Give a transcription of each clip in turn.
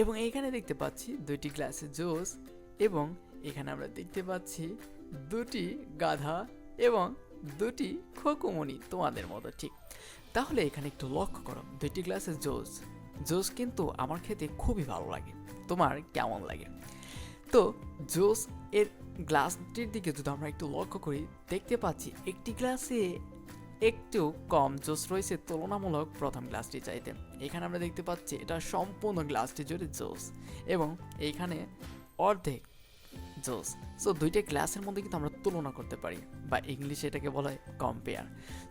এবং এইখানে দেখতে পাচ্ছি দুইটি গ্লাসে জুস এবং এখানে আমরা দেখতে পাচ্ছি দুটি গাধা এবং দুটি খোকুমনি তোমাদের মতো, ঠিক। তাহলে এখানে একটু লক্ষ্য করো, দুইটি গ্লাসে জুস। জুস কিন্তু আমার খেতে খুবই ভালো লাগে। তোমার কেমন লাগে? তো জুস এর গ্লাসটির দিকে যদি আমরা একটু লক্ষ্য করি, দেখতে পাচ্ছি একটি গ্লাসে একটু কম, জোস রয়েছে তুলনামূলক প্রথম গ্লাসটি চাইতে। এখানে আমরা দেখতে পাচ্ছি এটা সম্পূর্ণ গ্লাসটি জুড়ে জোস এবং এইখানে অর্ধেক জোস। সো দুইটা গ্লাসের মধ্যে কিন্তু আমরা তুলনা করতে পারি, বা ইংলিশে এটাকে বলা হয় কম্পেয়ার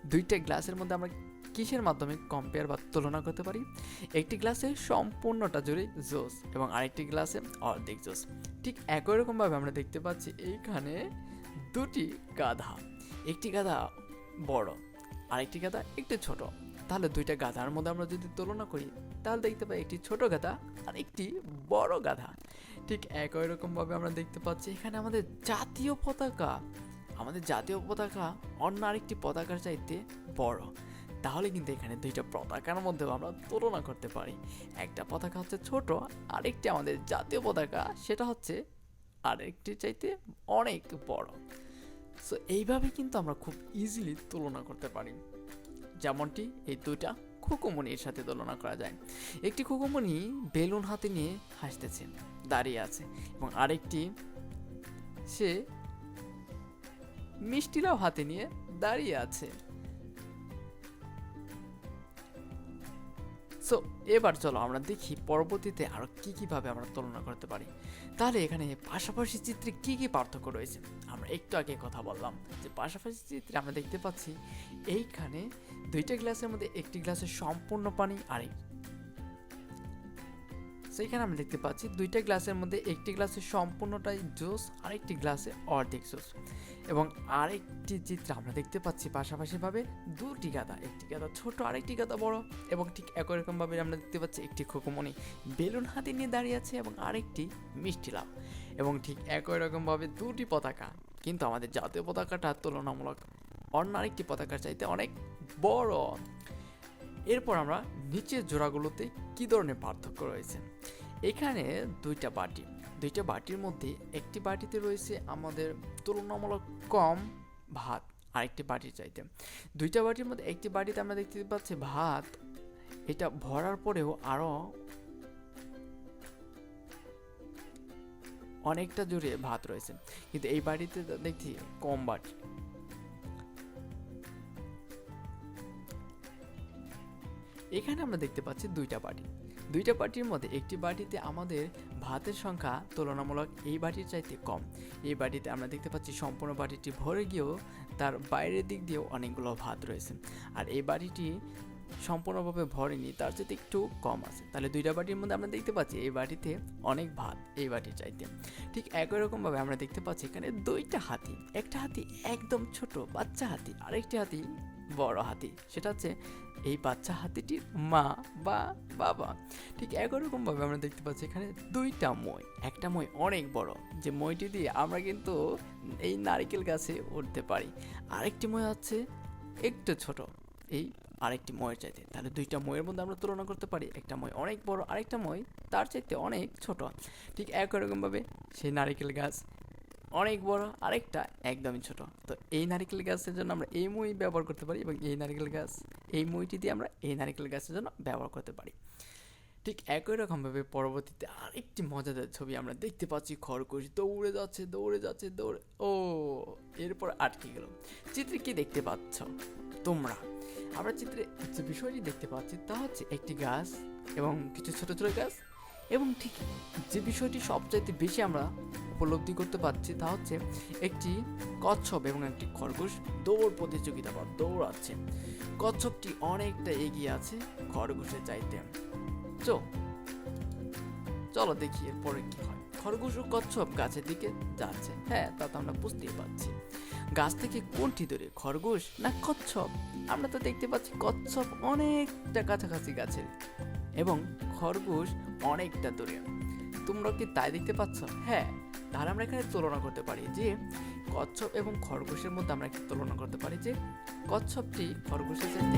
দুইটা গ্লাসের মধ্যে আমরা কিসের মাধ্যমে কম্পেয়ার বা তুলনা করতে পারি? একটি গ্লাসে সম্পূর্ণটা জুড়ে জোস এবং আরেকটি গ্লাসে অর্ধেক জোস। ঠিক একই রকমভাবে আমরা দেখতে পাচ্ছি এইখানে দুটি গাধা। একটি গাধা বড় আরেকটি গাধা একটু ছোট। তাহলে দুইটা গাধার মধ্যে আমরা যদি তুলনা করি, তাহলে দেখতে পাই একটি ছোট গাধা আর একটি বড় গাধা। ঠিক একই রকমভাবে আমরা দেখতে পাচ্ছি এখানে আমাদের জাতীয় পতাকা। আমাদের জাতীয় পতাকা অন্য আরেকটি পতাকার চাইতে বড়। তাহলে কিন্তু এখানে দুইটা পতাকার মধ্যেও আমরা তুলনা করতে পারি। একটা পতাকা হচ্ছে ছোট, আরেকটি আমাদের জাতীয় পতাকা, সেটা হচ্ছে আরেকটি চাইতে অনেক বড়। সো এইভাবে কিন্তু আমরা খুব ইজিলি তুলনা করতে পারি। যেমনটি এই দুইটা খুকুমনির সাথে তুলনা করা যায়। একটি খুকুমনি বেলুন হাতে নিয়ে হাসতেছে, দাঁড়িয়ে আছে এবং আরেকটি সে মিষ্টিরাও হাতে নিয়ে দাঁড়িয়ে আছে। সো এবার চলো আমরা দেখি পরবর্তীতে আরও কী কীভাবে আমরা তুলনা করতে পারি। তাহলে এখানে পাশাপাশি চিত্রে কী কী পার্থক্য রয়েছে? আমরা একটু আগে কথা বললাম যে পাশাপাশি চিত্রে আমরা দেখতে পাচ্ছি, এইখানে দুইটা গ্লাসের মধ্যে একটি গ্লাসে সম্পূর্ণ পানি আর সেইখানে আমরা দেখতে পাচ্ছি দুইটা গ্লাসের মধ্যে একটি গ্লাসে সম্পূর্ণটাই জুস, আরেকটি গ্লাসে অর্ধেক জুস। এবং আরেকটি চিত্র আমরা দেখতে পাচ্ছি পাশাপাশিভাবে দুটি গাদা, একটি গাদা ছোট, আরেকটি গাদা বড়। এবং ঠিক একই রকমভাবে আমরা দেখতে পাচ্ছি একটি খোকুমনি বেলুন হাতে নিয়ে দাঁড়িয়ে আছে এবং আরেকটি মিষ্টি লাভ এবং ঠিক একই রকমভাবে দুটি পতাকা, কিন্তু আমাদের জাতীয় পতাকাটা তুলনামূলক অন্য আরেকটি পতাকার চাইতে অনেক বড়। এরপর আমরা নিচের জোড়াগুলোতে কি ধরনের পার্থক্য রয়েছে? এখানে দুইটা বাটি, দুইটা বাটির মধ্যে একটি বাটিতে রয়েছে আমাদের তুলনামূলক কম ভাত, আরেকটি বাটির চাইতে। দুইটা বাটির মধ্যে একটি বাটিতে আমরা দেখতে পাচ্ছি ভাত, এটা ভরার পরেও আরও অনেকটা জুড়ে ভাত রয়েছে। কিন্তু এই বাড়িতে দেখছি কম বাটি। এখানে আমরা দেখতে পাচ্ছি দুইটা বাটি। দুইটা বাটির মধ্যে একটি বাটিতে আমাদের ভাতের সংখ্যা তুলনামূলক এই বাটির চাইতে কম। এই বাটিতে আমরা দেখতে পাচ্ছি সম্পূর্ণ বাটিটি ভরে গিয়েও তার বাইরের দিক দিয়েও অনেকগুলো ভাত রয়েছে। আর এই বাটিটি সম্পূর্ণভাবে ভরেনি, তার চাইতে একটু কম আছে। তাহলে দুইটা বাটির মধ্যে আমরা দেখতে পাচ্ছি এই বাটিতে অনেক ভাত এই বাটির চাইতে। ঠিক একই রকমভাবে আমরা দেখতে পাচ্ছি এখানে দুইটা হাতি। একটা হাতি একদম ছোট, বাচ্চা হাতি। আরেকটি হাতি বড় হাতি। সেটা হচ্ছে এই বাচ্চা হাতিটির মা বা বাবা। ঠিক একই রকমভাবে আমরা দেখতে পাচ্ছি এখানে দুইটা মই। একটা মই অনেক বড়, যে মইটি দিয়ে আমরা কিন্তু এই নারিকেল গাছে উঠতে পারি। আরেকটি মই হচ্ছে একটু ছোট, এই আরেকটি ময়ের চাইতে। তাহলে দুইটা ময়ের মধ্যে আমরা তুলনা করতে পারি, একটা মই অনেক বড়, আরেকটা মই তার চাইতে অনেক ছোট। ঠিক একই রকমভাবে সেই নারিকেল গাছ অনেক বড়, আরেকটা একদমই ছোট। তো এই নারকেল গাছের জন্য আমরা এই মই ব্যবহার করতে পারি এবং এই নারকেল গাছ, এই মইটি দিয়ে আমরা এই নারকেল গাছের জন্য ব্যবহার করতে পারি। ঠিক একই রকমভাবে পরবর্তীতে আরেকটি মজাদার ছবি আমরা দেখতে পাচ্ছি, খরগোশ দৌড়ে যাচ্ছে দৌড়ে যাচ্ছে, দৌড়ে, ও, এরপর আটকে গেল। চিত্রে কি দেখতে পাচ্ছ তোমরা? আমরা চিত্রে যে বিষয়টি দেখতে পাচ্ছি তা হচ্ছে একটি গাছ এবং কিছু ছোট ছোট গাছ এবং ঠিক যে বিষয়টি সবচাইতে বেশি আমরা উপলব্ধি করতে পারছি তা হচ্ছে একটি কচ্ছপ এবং একটি খরগোশ দৌড় প্রতিযোগিতা বা দৌড়াচ্ছে। কচ্ছপটি অনেকটা এগিয়ে আছে খরগোশের চাইতে। চো, চলো দেখি এরপরে কি হয়। খরগোশ ও কচ্ছপ গাছের দিকে যাচ্ছে। হ্যাঁ তা তো আমরা বুঝতেই পারছি। গাছ থেকে কোনটি দূরে, খরগোশ না কচ্ছপ? আমরা তো দেখতে পাচ্ছি কচ্ছপ অনেকটা কাছাকাছি গাছের এবং খরগোশ অনেকটা দূরে। তোমরা কি তাই দেখতে পাচ্ছ? হ্যাঁ তাহলে আমরা এখানে তুলনা করতে পারি যে কচ্ছপ এবং খরগোশের মধ্যে আমরা একটি তুলনা করতে পারি যে কচ্ছপটি খরগোশের চাইতে